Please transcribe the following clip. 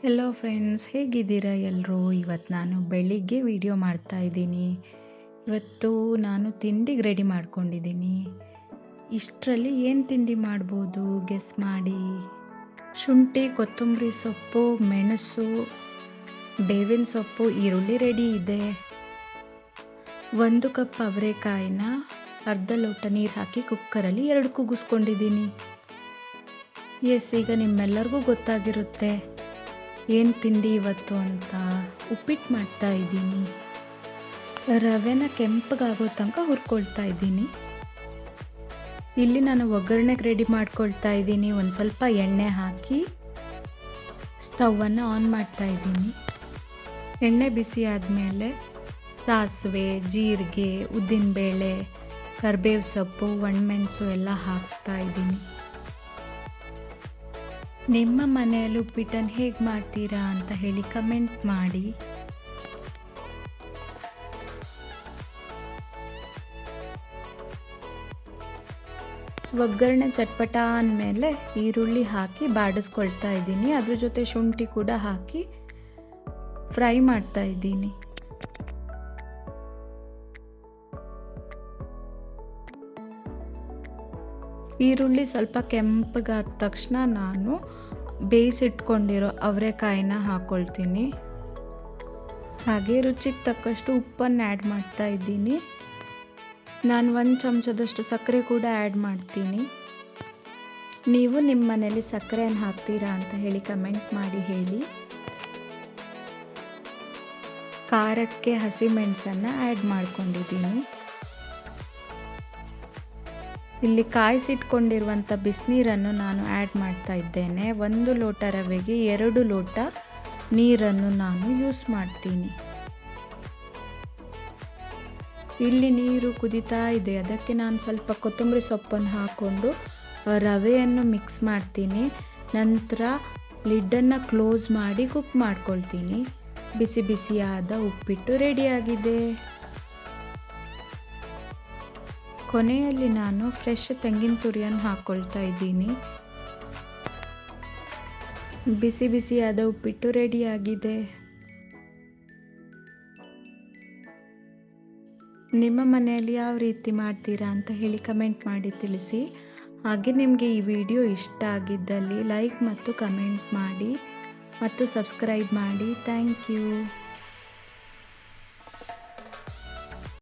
Hello friends ಹೇಗಿದ್ದೀರಾ ಎಲ್ಲರೂ ಇವತ್ತು ನಾನು ಬೆಳಿಗ್ಗೆ ವಿಡಿಯೋ ಮಾಡ್ತಾ ಇದ್ದೀನಿ. ಇವತ್ತು ನಾನು ತಿಂಡಿಗೆ ರೆಡಿ ಮಾಡ್ಕೊಂಡಿದ್ದೀನಿ. ಇಷ್ಟರಲ್ಲಿ ಏನು ತಿಂಡಿ ಮಾಡ್ಬೋದು? ಗೆಸ್ ಮಾಡಿ. ಶುಂಠಿ, ಕೊತ್ತಂಬರಿ ಸೊಪ್ಪು, ಮೆಣಸು, ಬೇವಿನ ಸೊಪ್ಪು, ಈರುಳ್ಳಿ ರೆಡಿ ಇದೆ. ಒಂದು ಕಪ್ ಅವರೆಕಾಯಿನ ಅರ್ಧ ಲೋಟ ನೀರು ಹಾಕಿ ಕುಕ್ಕರಲ್ಲಿ ಎರಡು ಕೂಗಿಸ್ಕೊಂಡಿದ್ದೀನಿ ಎಸ್ ಈಗ ನಿಮ್ಮೆಲ್ಲರಿಗೂ ಗೊತ್ತಾಗಿರುತ್ತೆ. ಏನು ತಿಂಡಿ ಇವತ್ತು ಅಂತ ಉಪ್ಪಿಟ್ಟು ಮಾಡ್ತಾ ಇದ್ದೀನಿ. ರವೆನ ಕೆಂಪಗಾಗೋ ತನಕ ಹುರ್ಕೊಳ್ತಾ ಇದ್ದೀನಿ. ಇಲ್ಲಿ ನಾನು ಒಗ್ಗರಣೆಗೆ ರೆಡಿ ಮಾಡ್ಕೊಳ್ತಾ ಇದ್ದೀನಿ. ಒಂದು ಸ್ವಲ್ಪ ಎಣ್ಣೆ ಹಾಕಿ ಸ್ಟವನ್ನು ಆನ್ ಮಾಡ್ತಾ ಇದ್ದೀನಿ. ಎಣ್ಣೆ ಬಿಸಿ ಆದಮೇಲೆ ಸಾಸಿವೆ, ಜೀರಿಗೆ, ಉದ್ದಿನಬೇಳೆ, ಕರಿಬೇವು ಸೊಪ್ಪು, ಒಣಮೆಣಸು ಎಲ್ಲ ಹಾಕ್ತಾ ಇದ್ದೀನಿ. ನಿಮ್ಮ ಮನೆಯಲ್ಲಿ ಉಪ್ಪಿಟ್ಟನ್ನು ಹೇಗೆ ಮಾಡ್ತೀರಾ ಅಂತ ಹೇಳಿ ಕಮೆಂಟ್ ಮಾಡಿ. ಒಗ್ಗರಣೆ ಚಟ್ಪಟ ಅಂದಮೇಲೆ ಈರುಳ್ಳಿ ಹಾಕಿ ಬಾಡಿಸ್ಕೊಳ್ತಾ ಇದ್ದೀನಿ. ಅದ್ರ ಜೊತೆ ಶುಂಠಿ ಕೂಡ ಹಾಕಿ ಫ್ರೈ ಮಾಡ್ತಾ ಇದ್ದೀನಿ. ಈರುಳ್ಳಿ ಸ್ವಲ್ಪ ಕೆಂಪಗಾದ ತಕ್ಷಣ ನಾನು ಬೇಯಿಸಿಟ್ಕೊಂಡಿರೋ ಅವರೆಕಾಯಿನ ಹಾಕ್ಕೊಳ್ತೀನಿ ಹಾಗೆ ರುಚಿಗೆ ತಕ್ಕಷ್ಟು ಉಪ್ಪನ್ನು ಆ್ಯಡ್ ಮಾಡ್ತಾ ಇದ್ದೀನಿ. ನಾನು ಒಂದು ಚಮಚದಷ್ಟು ಸಕ್ಕರೆ ಕೂಡ ಆ್ಯಡ್ ಮಾಡ್ತೀನಿ. ನೀವು ನಿಮ್ಮ ಮನೇಲಿ ಸಕ್ಕರೆಯನ್ನು ಹಾಕ್ತೀರಾ ಅಂತ ಹೇಳಿ ಕಮೆಂಟ್ ಮಾಡಿ ಹೇಳಿ. ಖಾರಕ್ಕೆ ಹಸಿಮೆಣಸನ್ನು ಆ್ಯಡ್ ಮಾಡ್ಕೊಂಡಿದ್ದೀನಿ. ಇಲ್ಲಿ ಕಾಯಿಸಿಟ್ಕೊಂಡಿರುವಂಥ ಬಿಸಿನೀರನ್ನು ನಾನು ಆ್ಯಡ್ ಮಾಡ್ತಾ ಇದ್ದೇನೆ. ಒಂದು ಲೋಟ ರವೆಗೆ ಎರಡು ಲೋಟ ನೀರನ್ನು ನಾನು ಯೂಸ್ ಮಾಡ್ತೀನಿ. ಇಲ್ಲಿ ನೀರು ಕುದಿತಾ ಇದೆ. ಅದಕ್ಕೆ ನಾನು ಸ್ವಲ್ಪ ಕೊತ್ತಂಬರಿ ಸೊಪ್ಪನ್ನು ಹಾಕ್ಕೊಂಡು ರವೆಯನ್ನು ಮಿಕ್ಸ್ ಮಾಡ್ತೀನಿ. ನಂತರ ಲಿಡ್ಡನ್ನು ಕ್ಲೋಸ್ ಮಾಡಿ ಕುಕ್ ಮಾಡ್ಕೊಳ್ತೀನಿ. ಬಿಸಿ ಬಿಸಿಯಾದ ಉಪ್ಪಿಟ್ಟು ರೆಡಿಯಾಗಿದೆ ಕೊನೆಯಲ್ಲಿ ನಾನು ಫ್ರೆಶ್ ತೆಂಗಿನ ತುರಿಯನ್ನು ಹಾಕ್ಕೊಳ್ತಾ ಇದ್ದೀನಿ. ಬಿಸಿ ಬಿಸಿಯಾದ ಉಪ್ಪಿಟ್ಟು ರೆಡಿಯಾಗಿದೆ ನಿಮ್ಮ ಮನೆಯಲ್ಲಿ ಯಾವ ರೀತಿ ಮಾಡ್ತೀರಾ ಅಂತ ಹೇಳಿ ಕಮೆಂಟ್ ಮಾಡಿ ತಿಳಿಸಿ. ಹಾಗೆ ನಿಮಗೆ ಈ ವಿಡಿಯೋ ಇಷ್ಟ ಆಗಿದ್ದಲ್ಲಿ ಲೈಕ್ ಮತ್ತು ಕಮೆಂಟ್ ಮಾಡಿ. ಮತ್ತು ಸಬ್ಸ್ಕ್ರೈಬ್ ಮಾಡಿ. Thank you